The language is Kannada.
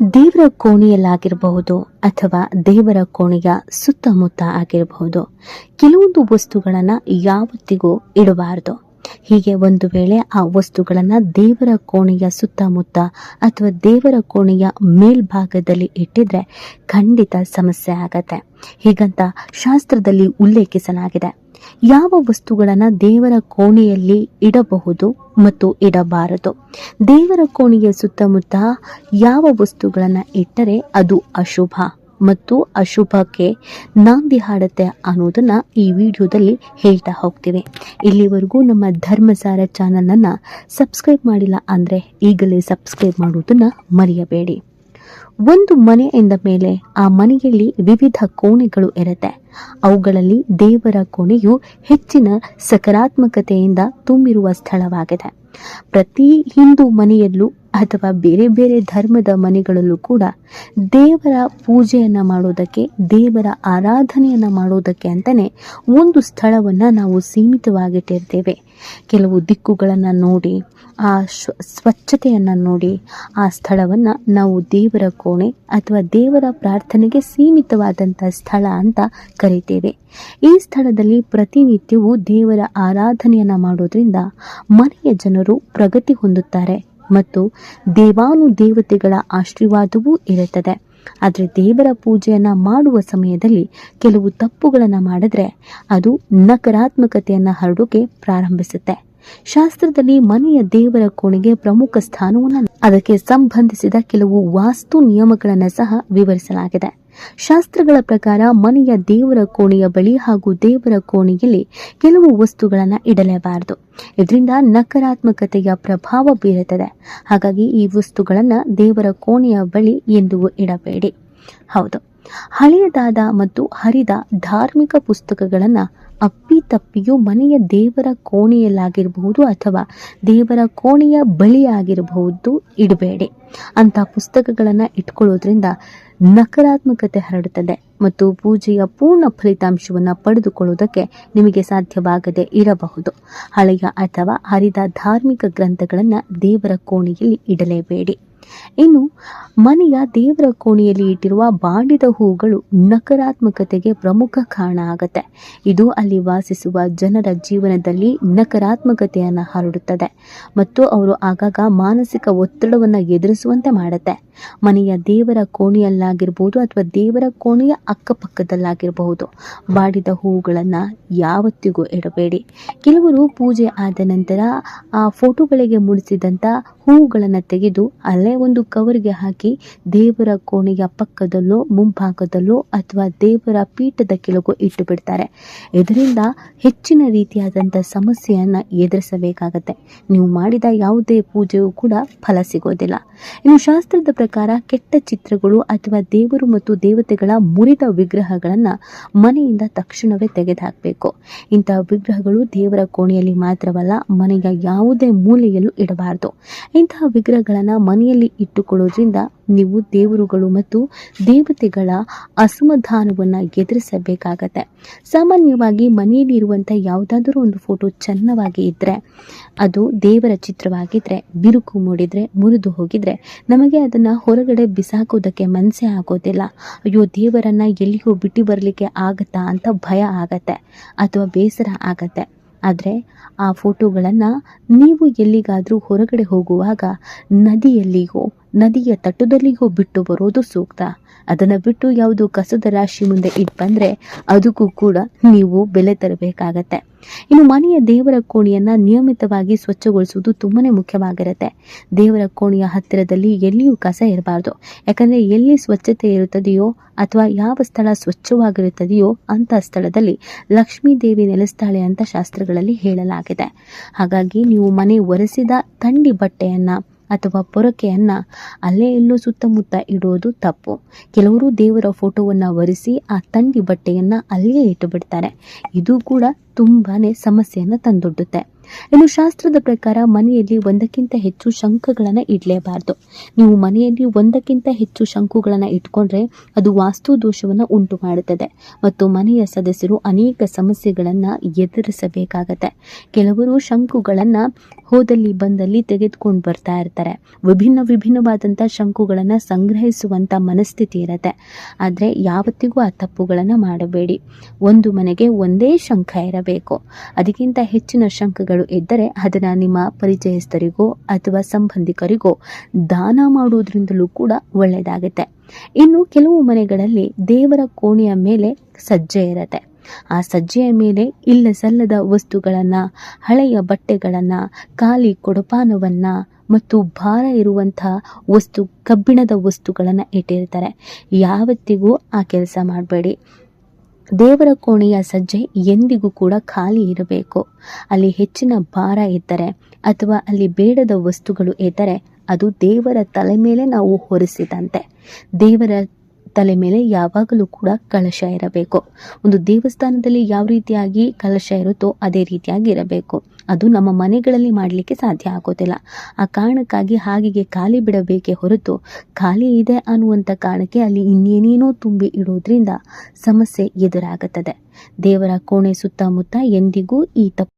ದೇವರ ಕೋಣೆಯಲ್ಲಾಗಿರಬಹುದು ಅಥವಾ ದೇವರ ಕೋಣೆಯ ಸುತ್ತಮುತ್ತ ಆಗಿರಬಹುದು. ಕೆಲವೊಂದು ವಸ್ತುಗಳನ್ನು ಯಾವತ್ತಿಗೂ ಇಡಬಾರದು. ಹೀಗೆ ಒಂದು ವೇಳೆ ಆ ವಸ್ತುಗಳನ್ನು ದೇವರ ಕೋಣೆಯ ಸುತ್ತಮುತ್ತ ಅಥವಾ ದೇವರ ಕೋಣೆಯ ಮೇಲ್ಭಾಗದಲ್ಲಿ ಇಟ್ಟಿದ್ರೆ ಖಂಡಿತ ಸಮಸ್ಯೆ ಆಗತ್ತೆ. ಹೀಗಂತ ಶಾಸ್ತ್ರದಲ್ಲಿ ಉಲ್ಲೇಖಿಸಲಾಗಿದೆ. ಯಾವ ವಸ್ತುಗಳನ್ನು ದೇವರ ಕೋಣೆಯಲ್ಲಿ ಇಡಬಹುದು ಮತ್ತು ಇಡಬಾರದು? ದೇವರ ಕೋಣೆಯ ಸುತ್ತಮುತ್ತ ಯಾವ ವಸ್ತುಗಳನ್ನು ಇಟ್ಟರೆ ಅದು ಅಶುಭ? ಮತ್ತು ಅಶುಭಕ್ಕೆ ನಾಂದಿ ಹಾಡುತ್ತೆ ಅನ್ನೋದನ್ನ ಈ ವಿಡಿಯೋದಲ್ಲಿ ಹೇಳ್ತಾ ಹೋಗ್ತೀವಿ. ಇಲ್ಲಿವರೆಗೂ ನಮ್ಮ ಧರ್ಮಸಾರ ಚಾನಲನ್ನು ಸಬ್ಸ್ಕ್ರೈಬ್ ಮಾಡಿಲ್ಲ ಅಂದರೆ ಈಗಲೇ ಸಬ್ಸ್ಕ್ರೈಬ್ ಮಾಡುವುದನ್ನು ಮರೆಯಬೇಡಿ. ಒಂದು ಮನೆ ಎಂದ ಮೇಲೆ ಆ ಮನೆಯಲ್ಲಿ ವಿವಿಧ ಕೋಣೆಗಳು ಇರುತ್ತೆ. ಅವುಗಳಲ್ಲಿ ದೇವರ ಕೋಣೆಯು ಹೆಚ್ಚಿನ ಸಕಾರಾತ್ಮಕತೆಯಿಂದ ತುಂಬಿರುವ ಸ್ಥಳವಾಗಿದೆ. ಪ್ರತಿ ಹಿಂದೂ ಮನೆಯಲ್ಲೂ ಅಥವಾ ಬೇರೆ ಬೇರೆ ಧರ್ಮದ ಮನೆಗಳಲ್ಲೂ ಕೂಡ ದೇವರ ಪೂಜೆಯನ್ನು ಮಾಡೋದಕ್ಕೆ, ದೇವರ ಆರಾಧನೆಯನ್ನು ಮಾಡೋದಕ್ಕೆ ಅಂತಲೇ ಒಂದು ಸ್ಥಳವನ್ನ ನಾವು ಸೀಮಿತವಾಗಿಟ್ಟಿರ್ತೇವೆ ಕೆಲವು ದಿಕ್ಕುಗಳನ್ನು ನೋಡಿ, ಆ ಸ್ವಚ್ಛತೆಯನ್ನು ನೋಡಿ, ಆ ಸ್ಥಳವನ್ನ ನಾವು ದೇವರ ಕೋಣೆ ಅಥವಾ ದೇವರ ಪ್ರಾರ್ಥನೆಗೆ ಸೀಮಿತವಾದಂಥ ಸ್ಥಳ ಅಂತ ಕರಿತೇವೆ. ಈ ಸ್ಥಳದಲ್ಲಿ ಪ್ರತಿನಿತ್ಯವೂ ದೇವರ ಆರಾಧನೆಯನ್ನ ಮಾಡೋದ್ರಿಂದ ಮನೆಯ ಜನರು ಪ್ರಗತಿ ಹೊಂದುತ್ತಾರೆ. ಮತ್ತು ದೇವಾನುದೇವತೆಗಳ ಆಶೀರ್ವಾದವೂ ಇರುತ್ತದೆ. ಆದರೆ ದೇವರ ಪೂಜೆಯನ್ನು ಮಾಡುವ ಸಮಯದಲ್ಲಿ ಕೆಲವು ತಪ್ಪುಗಳನ್ನು ಮಾಡಿದ್ರೆ ಅದು ನಕಾರಾತ್ಮಕತೆಯನ್ನು ಹರಡೋಕೆ ಪ್ರಾರಂಭಿಸುತ್ತೆ. ಶಾಸ್ತ್ರದಲ್ಲಿ ಮನೆಯ ದೇವರ ಕೋಣೆಗೆ ಪ್ರಮುಖ ಸ್ಥಾನವನ್ನು ಅದಕ್ಕೆ ಸಂಬಂಧಿಸಿದ ಕೆಲವು ವಾಸ್ತು ನಿಯಮಗಳನ್ನು ಸಹ ವಿವರಿಸಲಾಗಿದೆ. ಶಾಸ್ತ್ರಗಳ ಪ್ರಕಾರ ಮನೆಯ ದೇವರ ಕೋಣೆಯ ಬಳಿ ಹಾಗೂ ದೇವರ ಕೋಣೆಯಲ್ಲಿ ಕೆಲವು ವಸ್ತುಗಳನ್ನು ಇಡಲೇಬಾರದು. ಇದರಿಂದ ನಕಾರಾತ್ಮಕತೆಯ ಪ್ರಭಾವ ಬೀರುತ್ತದೆ. ಹಾಗಾಗಿ ಈ ವಸ್ತುಗಳನ್ನು ದೇವರ ಕೋಣೆಯ ಬಳಿ ಎಂದು ಇಡಬೇಡಿ. ಹೌದು. ಹಳೆಯದಾದ ಮತ್ತು ಹರಿದ ಧಾರ್ಮಿಕ ಪುಸ್ತಕಗಳನ್ನು ಅಪ್ಪಿತಪ್ಪಿಯೂ ಮನೆಯ ದೇವರ ಕೋಣೆಯಲ್ಲಾಗಿರಬಹುದು ಅಥವಾ ದೇವರ ಕೋಣೆಯ ಬಳಿಯಾಗಿರಬಹುದು ಇಡಬೇಡಿ. ಅಂತ ಪುಸ್ತಕಗಳನ್ನು ಇಟ್ಕೊಳ್ಳೋದ್ರಿಂದ ನಕಾರಾತ್ಮಕತೆ ಹರಡುತ್ತದೆ ಮತ್ತು ಪೂಜೆಯ ಪೂರ್ಣ ಫಲಿತಾಂಶವನ್ನು ಪಡೆದುಕೊಳ್ಳುವುದಕ್ಕೆ ನಿಮಗೆ ಸಾಧ್ಯವಾಗದೆ ಇರಬಹುದು. ಹಳೆಯ ಅಥವಾ ಹರಿದ ಧಾರ್ಮಿಕ ಗ್ರಂಥಗಳನ್ನು ದೇವರ ಕೋಣೆಯಲ್ಲಿ ಇಡಲೇಬೇಡಿ. ಇನ್ನು, ಮನೆಯ ದೇವರ ಕೋಣೆಯಲ್ಲಿ ಇಟ್ಟಿರುವ ಬಾಡಿದ ಹೂಗಳು ನಕಾರಾತ್ಮಕತೆಗೆ ಪ್ರಮುಖ ಕಾರಣ ಆಗುತ್ತೆ. ಇದು ಅಲ್ಲಿ ವಾಸಿಸುವ ಜನರ ಜೀವನದಲ್ಲಿ ನಕಾರಾತ್ಮಕತೆಯನ್ನು ಹರಡುತ್ತದೆ ಮತ್ತು ಅವರು ಆಗಾಗ ಮಾನಸಿಕ ಒತ್ತಡವನ್ನು ಎದುರಿಸುವಂತೆ ಮಾಡುತ್ತೆ. ಮನೆಯ ದೇವರ ಕೋಣೆಯಲ್ಲಾಗಿರ್ಬೋದು ಅಥವಾ ದೇವರ ಕೋಣೆಯ ಅಕ್ಕಪಕ್ಕದಲ್ಲಾಗಿರಬಹುದು, ಬಾಡಿದ ಹೂಗಳನ್ನು ಯಾವತ್ತಿಗೂ ಇಡಬೇಡಿ. ಕೆಲವರು ಪೂಜೆ ಆದ ನಂತರ ಆ ಫೋಟೋಗಳಿಗೆ ಮುಡಿಸಿದಂಥ ಹೂಗಳನ್ನು ತೆಗೆದು ಅಲ್ಲೇ ಒಂದು ಕವರ್ಗೆ ಹಾಕಿ ದೇವರ ಕೋಣೆಯ ಪಕ್ಕದಲ್ಲೋ, ಮುಂಭಾಗದಲ್ಲೋ ಅಥವಾ ದೇವರ ಪೀಠದ ಕೆಳಗೋ ಇಟ್ಟು ಬಿಡ್ತಾರೆ. ಇದರಿಂದ ಹೆಚ್ಚಿನ ರೀತಿಯಾದಂಥ ಸಮಸ್ಯೆಯನ್ನು ಎದುರಿಸಬೇಕಾಗತ್ತೆ. ನೀವು ಮಾಡಿದ ಯಾವುದೇ ಪೂಜೆಯೂ ಕೂಡ ಫಲ ಸಿಗೋದಿಲ್ಲ. ಇನ್ನು ಶಾಸ್ತ್ರದ ಪ್ರಕಾರ ಕೆಟ್ಟ ಚಿತ್ರಗಳು ಅಥವಾ ದೇವರು ಮತ್ತು ದೇವತೆಗಳ ಮುರಿದ ವಿಗ್ರಹಗಳನ್ನು ಮನೆಯಿಂದ ತಕ್ಷಣವೇ ತೆಗೆದುಹಾಕಬೇಕು. ಇಂತಹ ವಿಗ್ರಹಗಳು ದೇವರ ಕೋಣೆಯಲ್ಲಿ ಮಾತ್ರವಲ್ಲ, ಮನೆಯ ಯಾವುದೇ ಮೂಲೆಯಲ್ಲೂ ಇಡಬಾರದು. ಇಂತಹ ವಿಗ್ರಹಗಳನ್ನು ಮನೆಯಲ್ಲಿ ಇಟ್ಟುಕೊಳ್ಳೋದ್ರಿಂದ ನೀವು ದೇವರುಗಳು ಮತ್ತು ದೇವತೆಗಳ ಅಸಮಾಧಾನವನ್ನು ಎದುರಿಸಬೇಕಾಗತ್ತೆ. ಸಾಮಾನ್ಯವಾಗಿ ಮನೆಯಲ್ಲಿ ಇರುವಂಥ ಯಾವುದಾದರೂ ಒಂದು ಫೋಟೋ ಚೆನ್ನವಾಗಿ ಇದ್ದರೆ ಅದು ದೇವರ ಚಿತ್ರವಾಗಿದ್ದರೆ ಬಿರುಕು ಮೂಡಿದರೆ, ಮುರಿದು ಹೋಗಿದ್ರೆ ನಮಗೆ ಅದನ್ನು ಹೊರಗಡೆ ಬಿಸಾಕೋದಕ್ಕೆ ಮನಸ್ಸೇ ಆಗೋದಿಲ್ಲ. ಅಯ್ಯೋ, ದೇವರನ್ನ ಎಲ್ಲಿಗೋ ಬಿಟ್ಟು ಬರಲಿಕ್ಕೆ ಆಗತ್ತಾ ಅಂತ ಭಯ ಆಗತ್ತೆ, ಅಥವಾ ಬೇಸರ ಆಗತ್ತೆ. ಆದರೆ ಆ ಫೋಟೋಗಳನ್ನು ನೀವು ಎಲ್ಲಿಗಾದರೂ ಹೊರಗಡೆ ಹೋಗುವಾಗ ನದಿಯಲ್ಲಿಗೋ ನದಿಯ ತಟ್ಟದಲ್ಲಿಗೂ ಬಿಟ್ಟು ಬರೋದು ಸೂಕ್ತ. ಅದನ್ನು ಬಿಟ್ಟು ಯಾವುದು ಕಸದ ರಾಶಿ ಮುಂದೆ ಇಟ್ಟು ಬಂದರೆ ಅದಕ್ಕೂ ಕೂಡ ನೀವು ಬೆಲೆ ತರಬೇಕಾಗತ್ತೆ. ಇನ್ನು ಮನೆಯ ದೇವರ ಕೋಣೆಯನ್ನು ನಿಯಮಿತವಾಗಿ ಸ್ವಚ್ಛಗೊಳಿಸುವುದು ತುಂಬಾನೇ ಮುಖ್ಯವಾಗಿರುತ್ತೆ. ದೇವರ ಕೋಣೆಯ ಹತ್ತಿರದಲ್ಲಿ ಎಲ್ಲಿಯೂ ಕಸ ಇರಬಾರ್ದು. ಯಾಕಂದರೆ ಎಲ್ಲಿ ಸ್ವಚ್ಛತೆ ಇರುತ್ತದೆಯೋ ಅಥವಾ ಯಾವ ಸ್ಥಳ ಸ್ವಚ್ಛವಾಗಿರುತ್ತದೆಯೋ ಅಂತ ಸ್ಥಳದಲ್ಲಿ ಲಕ್ಷ್ಮೀ ದೇವಿ ನೆಲೆಸ್ತಾಳೆ ಅಂತ ಶಾಸ್ತ್ರಗಳಲ್ಲಿ ಹೇಳಲಾಗಿದೆ. ಹಾಗಾಗಿ ನೀವು ಮನೆ ಒರೆಸಿದ ತಂಡಿ ಬಟ್ಟೆಯನ್ನು ಅಥವಾ ಪೊರಕೆಯನ್ನು ಅಲ್ಲೇ ಎಲ್ಲೋ ಸುತ್ತಮುತ್ತ ಇಡೋದು ತಪ್ಪು. ಕೆಲವರು ದೇವರ ಫೋಟೋವನ್ನು ಒರೆಸಿ ಆ ತಂಡಿ ಬಟ್ಟೆಯನ್ನು ಅಲ್ಲಿಯೇ ಇಟ್ಟು ಬಿಡ್ತಾರೆ ಇದು ಕೂಡ ತುಂಬಾ ಸಮಸ್ಯೆಯನ್ನು ತಂದೊಡ್ಡುತ್ತೆ. ಇನ್ನು ಶಾಸ್ತ್ರದ ಪ್ರಕಾರ ಮನೆಯಲ್ಲಿ ಒಂದಕ್ಕಿಂತ ಹೆಚ್ಚು ಶಂಖಗಳನ್ನು ಇಡಲೇಬಾರದು. ನೀವು ಮನೆಯಲ್ಲಿ ಒಂದಕ್ಕಿಂತ ಹೆಚ್ಚು ಶಂಕುಗಳನ್ನು ಇಟ್ಕೊಂಡ್ರೆ ಅದು ವಾಸ್ತು ದೋಷವನ್ನು ಉಂಟು ಮಾಡುತ್ತದೆ. ಮತ್ತು ಮನೆಯ ಸದಸ್ಯರು ಅನೇಕ ಸಮಸ್ಯೆಗಳನ್ನು ಎದುರಿಸಬೇಕಾಗತ್ತೆ. ಕೆಲವರು ಶಂಕುಗಳನ್ನು ಹೋದಲ್ಲಿ ಬಂದಲ್ಲಿ ತೆಗೆದುಕೊಂಡು ಬರ್ತಾ ಇರ್ತಾರೆ. ವಿಭಿನ್ನ ವಿಭಿನ್ನವಾದಂಥ ಶಂಕುಗಳನ್ನು ಸಂಗ್ರಹಿಸುವಂಥ ಮನಸ್ಥಿತಿ ಇರುತ್ತೆ. ಆದರೆ ಯಾವತ್ತಿಗೂ ಆ ತಪ್ಪುಗಳನ್ನು ಮಾಡಬೇಡಿ. ಒಂದು ಮನೆಗೆ ಒಂದೇ ಶಂಖ ಇರಬೇಕು. ಅದಕ್ಕಿಂತ ಹೆಚ್ಚಿನ ಶಂಖಗಳು ಇದ್ದರೆ ಅದನ್ನು ನಿಮ್ಮ ಪರಿಚಯಸ್ಥರಿಗೋ ಅಥವಾ ಸಂಬಂಧಿಕರಿಗೋ ದಾನ ಮಾಡುವುದರಿಂದಲೂ ಕೂಡ ಒಳ್ಳೆಯದಾಗುತ್ತೆ. ಇನ್ನು ಕೆಲವು ಮನೆಗಳಲ್ಲಿ ದೇವರ ಕೋಣೆಯ ಮೇಲೆ ಸಜ್ಜೆ ಇರುತ್ತೆ. ಆ ಸಜ್ಜೆಯ ಮೇಲೆ ಇಲ್ಲ ಸಲ್ಲದ ವಸ್ತುಗಳನ್ನು, ಹಳೆಯ ಬಟ್ಟೆಗಳನ್ನು, ಖಾಲಿ ಕೊಡಪಾನವನ್ನು ಮತ್ತು ಭಾರ ಇರುವಂಥ ವಸ್ತು ಕಬ್ಬಿಣದ ವಸ್ತುಗಳನ್ನು ಇಟ್ಟಿರ್ತಾರೆ. ಯಾವತ್ತಿಗೂ ಆ ಕೆಲಸ ಮಾಡಬೇಡಿ. ದೇವರ ಕೋಣೆಯ ಸಜ್ಜೆ ಎಂದಿಗೂ ಕೂಡ ಖಾಲಿ ಇರಬೇಕು. ಅಲ್ಲಿ ಹೆಚ್ಚಿನ ಭಾರ ಇದ್ದರೆ ಅಥವಾ ಅಲ್ಲಿ ಬೇಡದ ವಸ್ತುಗಳು ಇದ್ದರೆ ಅದು ದೇವರ ತಲೆ ಮೇಲೆ ನಾವು ಹೊರಿಸಿದಂತೆ. ದೇವರ ತಲೆ ಮೇಲೆ ಯಾವಾಗಲೂ ಕೂಡ ಕಳಶ ಇರಬೇಕು. ಒಂದು ದೇವಸ್ಥಾನದಲ್ಲಿ ಯಾವ ರೀತಿಯಾಗಿ ಕಲಶ ಇರುತ್ತೋ ಅದೇ ರೀತಿಯಾಗಿ ಇರಬೇಕು. ಅದು ನಮ್ಮ ಮನೆಗಳಲ್ಲಿ ಮಾಡಲಿಕ್ಕೆ ಸಾಧ್ಯ ಆಗೋದಿಲ್ಲ. ಆ ಕಾರಣಕ್ಕಾಗಿ ಹಾಗೆ ಖಾಲಿ ಬಿಡಬೇಕೇ ಹೊರತು ಖಾಲಿ ಇದೆ ಅನ್ನುವಂಥ ಕಾರಣಕ್ಕೆ ಅಲ್ಲಿ ಇನ್ನೇನೇನೋ ತುಂಬಿ ಇಡೋದ್ರಿಂದ ಸಮಸ್ಯೆ ಎದುರಾಗುತ್ತದೆ. ದೇವರ ಕೋಣೆ ಸುತ್ತಮುತ್ತ ಎಂದಿಗೂ ಈ ತಪ್ಪು